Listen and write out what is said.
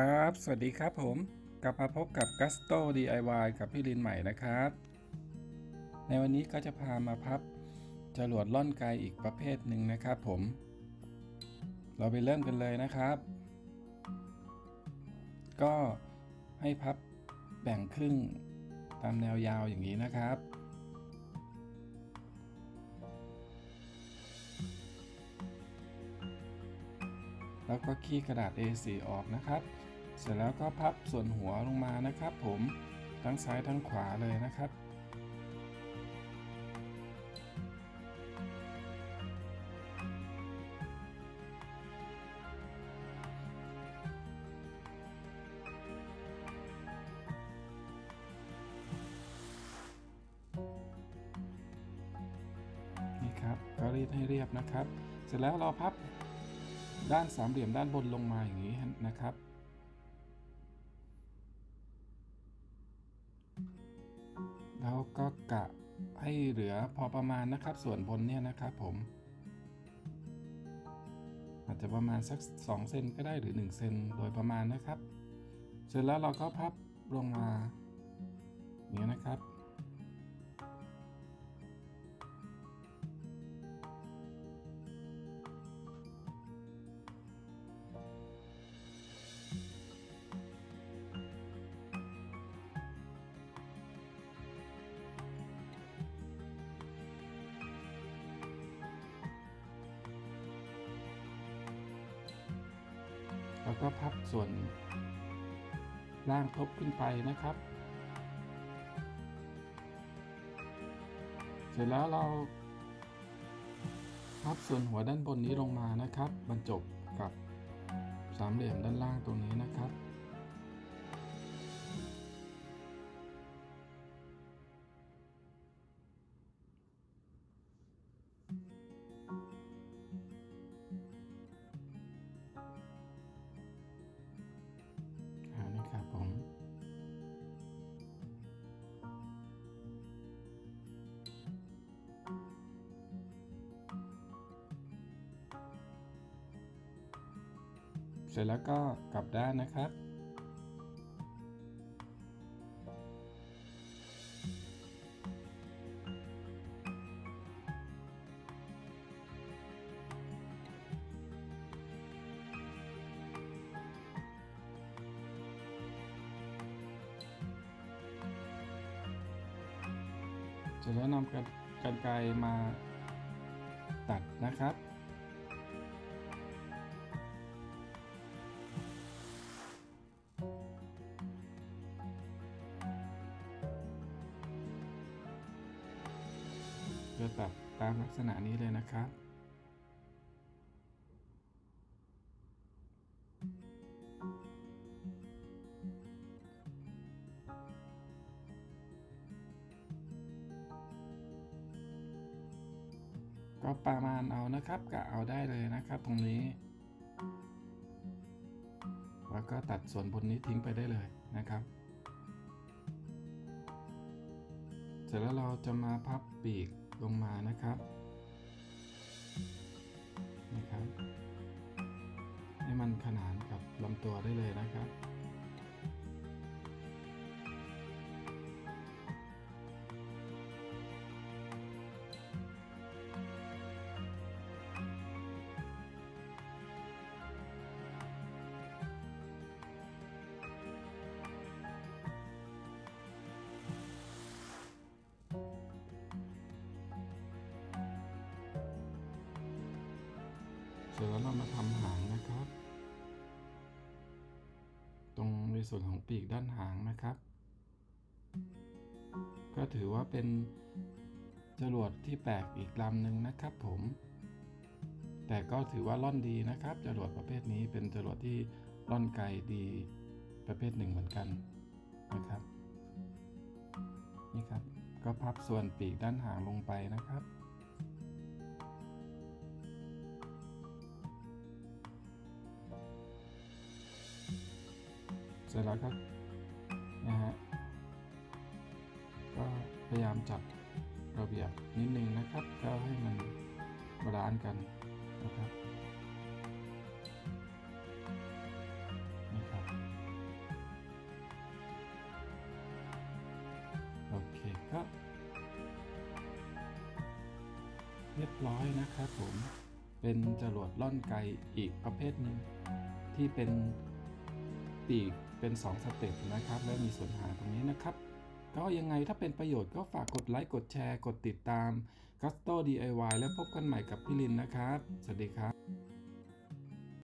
ครับ สวัสดีครับผม กลับมาพบกับ Gusto DIY กับพี่ลินใหม่นะครับ ในวันนี้ก็จะพามาพับจรวดล่อนไกลอีกประเภทหนึ่งนะครับผม เราไปเริ่มกันเลยนะครับ ก็ให้พับแบ่งครึ่งตามแนวยาวอย่างนี้นะครับ แล้วก็ขี้กระดาษ A4 ออกนะครับ เสร็จแล้วก็พับส่วนหัวลงมานะครับ ผมทั้งซ้ายทั้งขวาเลยนะครับ นี่ครับก็รีดให้เรียบนะครับ เสร็จแล้วเราพับด้านสามเหลี่ยมด้านบนลงมาอย่างนี้นะครับ แล้วก็กะให้เหลือพอประมาณนะครับ ส่วนบนเนี่ยนะครับผม อาจจะประมาณสัก2เซนก็ได้หรือ 1 เซนโดยประมาณนะครับ เสร็จแล้วเราก็พับลงมาอย่างนี้นะครับ แล้วก็พับส่วนล่างทบขึ้นไปนะครับ เสร็จแล้วเรา พับส่วนหัวด้านบนนี้ลงมานะครับ บรรจบกับสามเหลี่ยมด้านล่างตรงนี้นะครับ เสร็จแล้วก็กลับด้านนะครับ เสร็จแล้วนำกันไกรมาตัดนะครับ จะตัดตามลักษณะนี้เลยนะครับ ก็ประมาณเอานะครับกะเอาได้เลยนะครับตรงนี้ แล้วก็ตัดส่วนบนนี้ทิ้งไปได้เลยนะครับเสร็จแล้วเราจะมาพับปีก ลงมานะครับนะครับ ให้มันขนานกับลำตัวได้เลยนะครับ เสร็จแล้วเรามาทำหางนะครับ ตรงในส่วนของปีกด้านหางนะครับ ก็ถือว่าเป็นจรวดที่แปลกอีกลำหนึ่งนะครับผม แต่ก็ถือว่าล่อนดีนะครับจรวดประเภทนี้เป็นจรวดที่ล่อนไกลดีประเภทหนึ่งเหมือนกันนะครับ นี่ครับ ก็พับส่วนปีกด้านหางลงไปนะครับ สร็จแล้วก็นะฮะก็พยายามจัดระเบียบนิดนึงนะครับก็ให้มันบาลานกันนะครับนี่ครับโอเคก็เรียบร้อยนะครับผมเป็นจรวดล่อนไกอีกประเภทหนึ่งที่เป็นปีก เป็น 2 สเต็ปนะครับ และมีส่วนหาตรงนี้นะครับ ก็ยังไงถ้าเป็นประโยชน์ก็ฝากกดไลค์กดแชร์กดติดตาม Gusto DIY แล้วพบกันใหม่กับพี่ลินนะครับ สวัสดีครับ